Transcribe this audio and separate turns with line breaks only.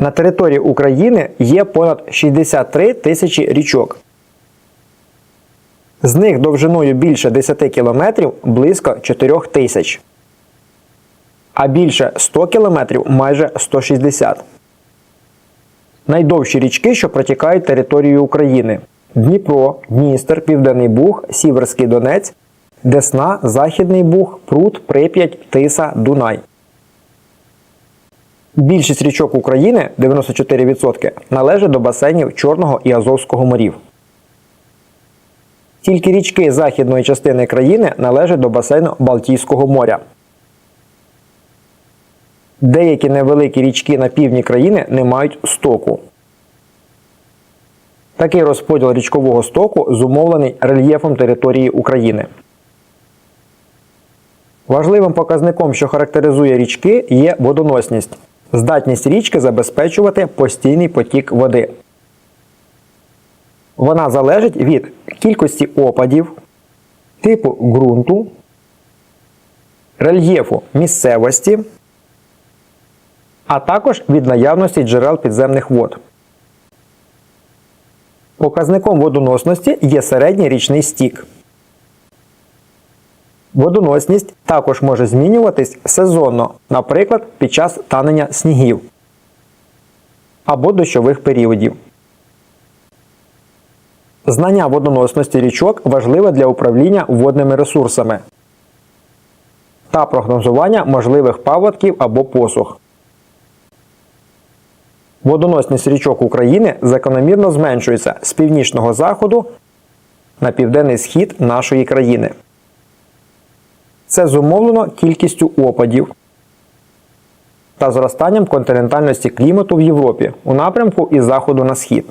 На території України є понад 63 тисячі річок. З них довжиною більше 10 кілометрів близько 4 тисяч. А більше 100 кілометрів майже 160. Найдовші річки, що протікають територією України: Дніпро, Дністер, Південний Буг, Сіверський Донець, Десна, Західний Буг, Прут, Прип'ять, Тиса, Дунай. Більшість річок України 94% належать до басейнів Чорного і Азовського морів. Тільки річки західної частини країни належать до басейну Балтійського моря. Деякі невеликі річки на півдні країни не мають стоку. Такий розподіл річкового стоку зумовлений рельєфом території України. Важливим показником, що характеризує річки, є водоносність здатність річки забезпечувати постійний потік води. Вона залежить від кількості опадів, типу ґрунту, рельєфу місцевості, а також від наявності джерел підземних вод. Показником водоносності є середній річний стік. Водоносність також може змінюватись сезонно, наприклад, під час танення снігів або дощових періодів. Знання водоносності річок важливе для управління водними ресурсами та прогнозування можливих паводків або посух. Водоносність річок України закономірно зменшується з північного заходу на південний схід нашої країни. Це зумовлено кількістю опадів та зростанням континентальності клімату в Європі у напрямку із заходу на схід.